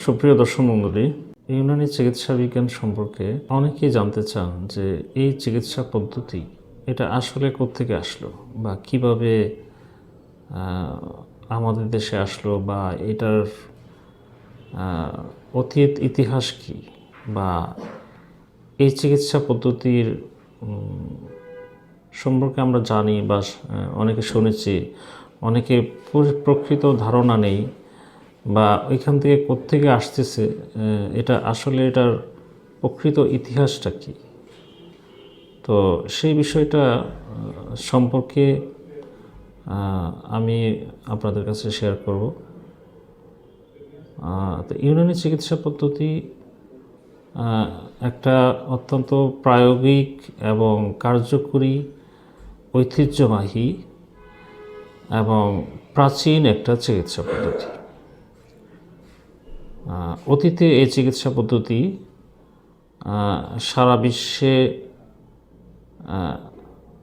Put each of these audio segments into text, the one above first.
সুপ্রিয় দর্শক মণ্ডলী ইউনানি চিকিৎসা বিজ্ঞান সম্পর্কে অনেকেই জানতে চান যে এই চিকিৎসা পদ্ধতি, এটা আসলে কোত্থেকে আসলো বা কীভাবে আমাদের দেশে আসলো বা এটার অতীত ইতিহাস কি বা এই চিকিৎসা পদ্ধতির সম্পর্কে আমরা জানি বা অনেকে শুনেছি, অনেকে প্র- প্রকৃত ধারণা নেই। বা ওইখান থেকে কোত্থেকে আসতেছে এটা আসলে এটার প্রকৃত ইতিহাসটা কি? তো সেই বিষয়টা সম্পর্কে আমি আপনাদের কাছে শেয়ার করব। তো ইউনানি চিকিৎসা পদ্ধতি একটা অত্যন্ত প্রায়োগিক এবং কার্যকরী, ঐতিহ্যবাহী এবং প্রাচীন একটা চিকিৎসা পদ্ধতি। অতীতে এই চিকিৎসা পদ্ধতি সারা বিশ্বে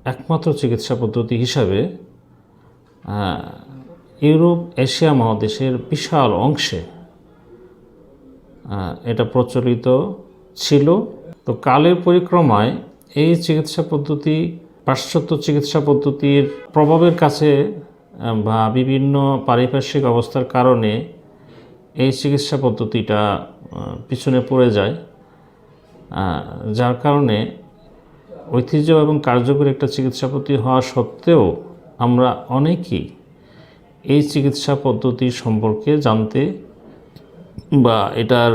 একমাত্র চিকিৎসা পদ্ধতি হিসাবে ইউরোপ, এশিয়া মহাদেশের বিশাল অংশে এটা প্রচলিত ছিল। তো কালের পরিক্রমায় এই চিকিৎসা পদ্ধতি, পাশ্চাত্য চিকিৎসা পদ্ধতির প্রভাবের কাছে বা বিভিন্ন পারিপার্শ্বিক অবস্থার কারণে এই চিকিৎসা পদ্ধতিটা পিছনে পড়ে যায় যার কারণে ঐতিহ্য এবং কার্যকরী একটা চিকিৎসা পদ্ধতি হওয়া সত্ত্বেও আমরা অনেকেই এই চিকিৎসা পদ্ধতি সম্পর্কে জানতে বা এটার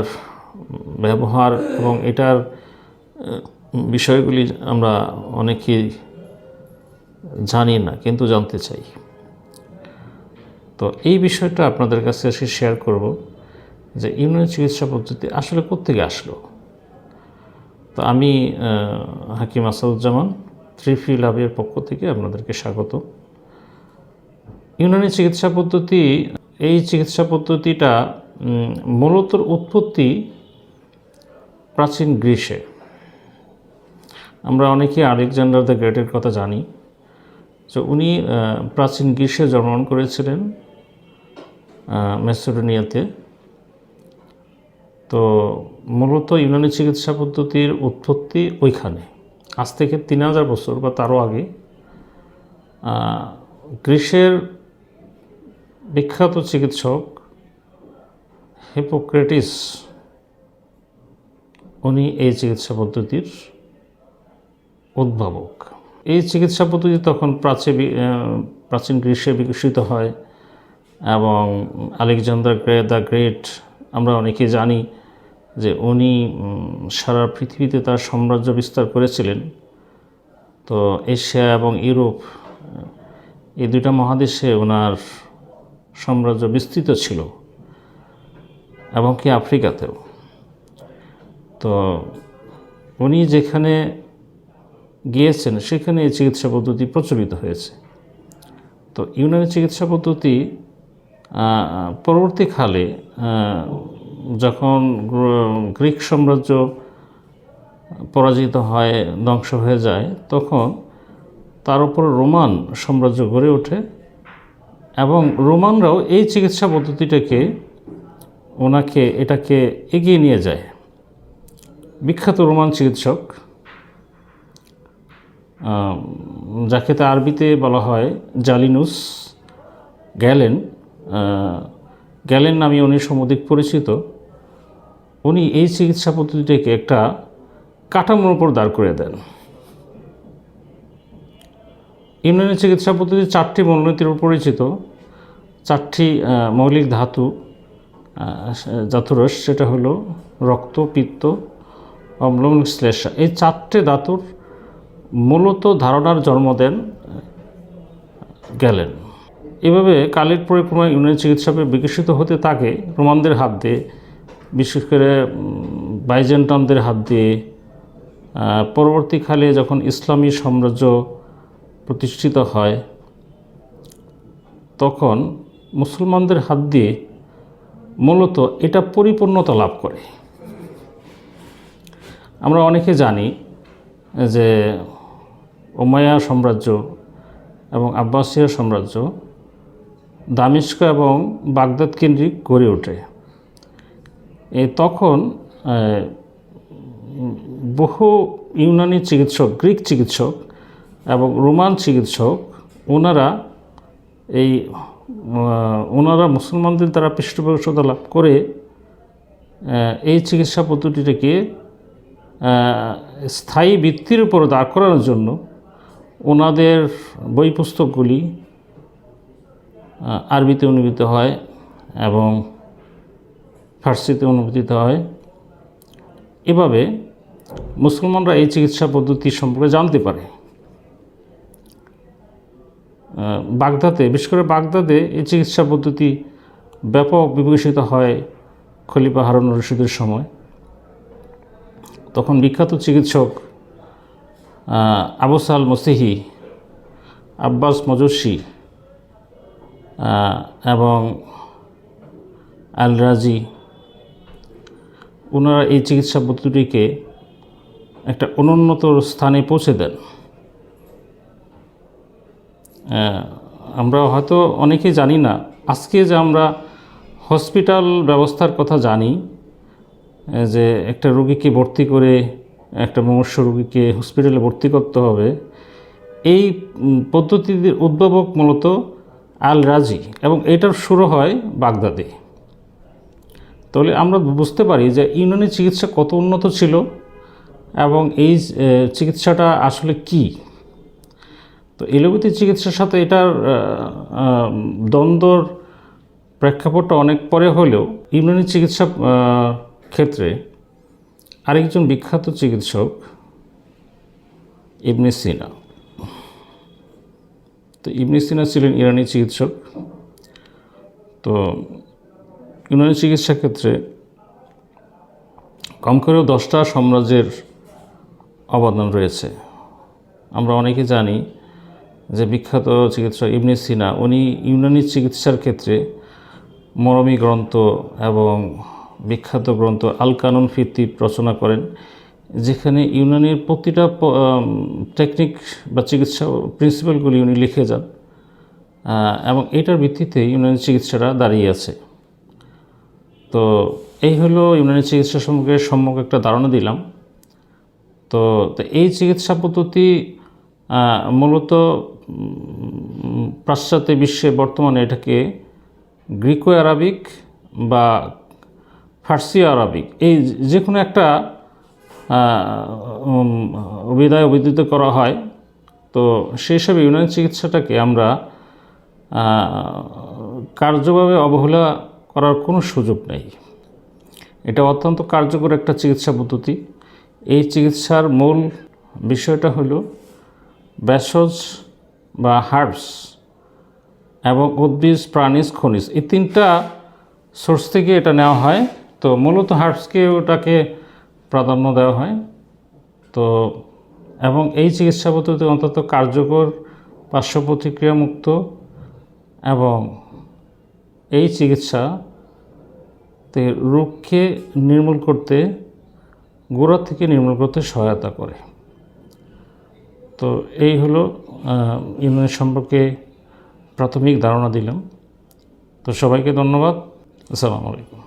ব্যবহার এবং এটার বিষয়গুলি আমরা অনেকেই জানি না, কিন্তু জানতে চাই। তো এই বিষয়টা আপনাদের কাছে এসে শেয়ার করব। যে ইউনানি চিকিৎসা পদ্ধতি আসলে কোত্থেকে আসলো? তো আমি হাকিম আসাদুজ্জামান, ত্রিফি লাভের পক্ষ থেকে আপনাদেরকে স্বাগত। ইউনানি চিকিৎসা পদ্ধতি, এই চিকিৎসা পদ্ধতিটা মূলত উৎপত্তি প্রাচীন গ্রীসে আমরা অনেকে আলেকজান্ডার দ্য গ্রেটের কথা জানি তো উনি প্রাচীন গ্রীসে জন্মগ্রহণ করেছিলেন মেসিডোনিয়াতে। তো মূলত ইউনানি চিকিৎসা পদ্ধতির উৎপত্তি ওইখানে। আজ থেকে তিন হাজার বছর বা তারও আগে গ্রীসের বিখ্যাত চিকিৎসক হিপোক্রেটিস, উনি এই চিকিৎসা পদ্ধতির উদ্ভাবক। এই চিকিৎসা পদ্ধতি তখন প্রাচীন প্রাচীন গ্রীষ্মে বিকশিত হয় এবং আলেকজান্ডার দ্য গ্রেট, আমরা অনেকে জানি যে উনি সারা পৃথিবীতে তার সাম্রাজ্য বিস্তার করেছিলেন। তো এশিয়া এবং ইউরোপ, এই দুইটা মহাদেশে ওনার সাম্রাজ্য বিস্তৃত ছিল এবং কি আফ্রিকাতেও। তো উনি যেখানে গিয়েছেন, সেখানে এই চিকিৎসা পদ্ধতি প্রচলিত হয়েছে। তো ইউনানি চিকিৎসা পদ্ধতি পরবর্তীকালে যখন গ্রিক সাম্রাজ্য পরাজিত হয়, ধ্বংস হয়ে যায়, তখন তার উপর রোমান সাম্রাজ্য গড়ে ওঠে এবং রোমানরাও এই চিকিৎসা পদ্ধতিটাকে, ওনাকে এটাকে এগিয়ে নিয়ে যায়। বিখ্যাত রোমান চিকিৎসক যাকে তা আরবিতে বলা হয় জালিনুস গ্যালেন গ্যালেন নামে উনি সমধিক পরিচিত। উনি এই চিকিৎসা পদ্ধতিটাকে একটা কাঠামোর উপর দাঁড় করে দেন। ইউনানি চিকিৎসা পদ্ধতি চারটি মূলনীতির উপর পরিচিত। চারটি মৌলিক ধাতু আহ, ধাতুরস সেটা হলো রক্ত পিত্ত অম্ল শ্লেষা এই চারটে ধাতুর মূলত ধারণার জন্ম দেন গেলেন। এভাবে কালের পরিক্রমায় ইউনানি চিকিৎসা বিকশিত হতে থাকে রোমানদের হাত দিয়ে বিশেষ করে বাইজেন্টানদের হাত দিয়ে পরবর্তীকালে যখন ইসলামী সাম্রাজ্য প্রতিষ্ঠিত হয়, তখন মুসলমানদের হাত দিয়ে মূলত এটা পরিপূর্ণতা লাভ করে। আমরা অনেকে জানি যে ওমায়া সাম্রাজ্য এবং আব্বাসীয় সাম্রাজ্য দামিস্ক এবং বাগদাদ কেন্দ্রিক গড়ে ওঠে। তখন বহু ইউনানি চিকিৎসক, গ্রিক চিকিৎসক এবং রোমান চিকিৎসক, ওনারা এই ওনারা মুসলমানদের দ্বারা পৃষ্ঠপোষকতা লাভ করে এই চিকিৎসা পদ্ধতিটাকে স্থায়ী ভিত্তির উপর দাঁড় করানোর জন্য ওনাদের বই পুস্তকগুলি আরবিতে অনুদিত হয় এবং ফার্সিতে অনুমোদিত হয়। এভাবে মুসলমানরা এই চিকিৎসা পদ্ধতি সম্পর্কে জানতে পারে। বাগদাদে, বিশেষ করে বাগদাদে এই চিকিৎসা পদ্ধতি ব্যাপক বিকশিত হয় খলিফা হারুন রশিদের সময়। তখন বিখ্যাত চিকিৎসক আবুসাল আবু মসিহি, আব্বাস মজস্বী এবং আল রাজি ওনারা এই চিকিৎসা পদ্ধতিটিকে একটা অনুন্নত স্থানে পৌঁছে দেন। আমরা হয়তো অনেকেই জানি না। আজকে যে আমরা হসপিটাল ব্যবস্থার কথা জানি যে একটা রোগীকে ভর্তি করে, একটা মুমূর্ষ রোগীকে হসপিটালে ভর্তি করতে হবে, এই পদ্ধতির উদ্ভাবক মূলত আল রাজি এবং এটার শুরু হয় বাগদাদে। তাহলে আমরা বুঝতে পারি যে ইউনানি চিকিৎসা কত উন্নত ছিল এবং এই চিকিৎসাটা আসলে কি? তো এলোপ্যাথি চিকিৎসার সাথে এটার দ্বন্দ্বর প্রেক্ষাপটটা অনেক পরে হলেও ইউনানি চিকিৎসা ক্ষেত্রে আরেকজন বিখ্যাত চিকিৎসক ইবনে সিনা। তো ইবনে সিনা ছিলেন ইরানি চিকিৎসক। তো ইউনানি চিকিৎসা ক্ষেত্রে কম করেও দশটা সাম্রাজ্যের অবদান রয়েছে। আমরা অনেকে জানি যে বিখ্যাত চিকিৎসক ইবনে সিনা, উনি ইউনানি চিকিৎসার ক্ষেত্রে মরমী গ্রন্থ এবং বিখ্যাত গ্রন্থ আল কানুন ফিতি রচনা করেন, যেখানে ইউনানির প্রতিটা টেকনিক বা চিকিৎসা প্রিন্সিপালগুলি উনি লিখে যান এবং এটার ভিত্তিতে ইউনানি চিকিৎসাটা দাঁড়িয়ে আছে। তো এই হলো ইউনানি চিকিৎসা সম্পর্কে সম্যক একটা ধারণা দিলাম। তো এই চিকিৎসা পদ্ধতি মূলত পাশ্চাত্য বিশ্বে বর্তমানে এটাকে গ্রিকো আরবিক বা ফার্সি আরবিক এই যে কোনো একটা অভিধায় অভিধিত করা হয়। তো সেই হিসাবে ইউনানি চিকিৎসাটাকে আমরা কার্যভাবে অবহেলা করার কোনো সুযোগ নেই। এটা অত্যন্ত কার্যকর একটা চিকিৎসা পদ্ধতি। এই চিকিৎসার মূল বিষয়টা হলো ব্যাসজ বা হার্বস এবং উদ্ভিজ, প্রাণীজ, খনিজ এই তিনটা সোর্স থেকে এটা নেওয়া হয়। তো মূলত হার্বসকে ওটাকে প্রাধান্য দেওয়া হয়। তো এবং এই চিকিৎসা পদ্ধতি অন্তত কার্যকর পার্শ্ব প্রতিক্রিয়ামুক্ত এবং এই চিকিৎসা তে রোগকে নির্মূল করতে, গোড়া থেকে নির্মূল করতে সহায়তা করে। তো এই হলো ইউনিয়ন সম্পর্কে প্রাথমিক ধারণা দিলাম। তো সবাইকে ধন্যবাদ। আসসালামু আলাইকুম।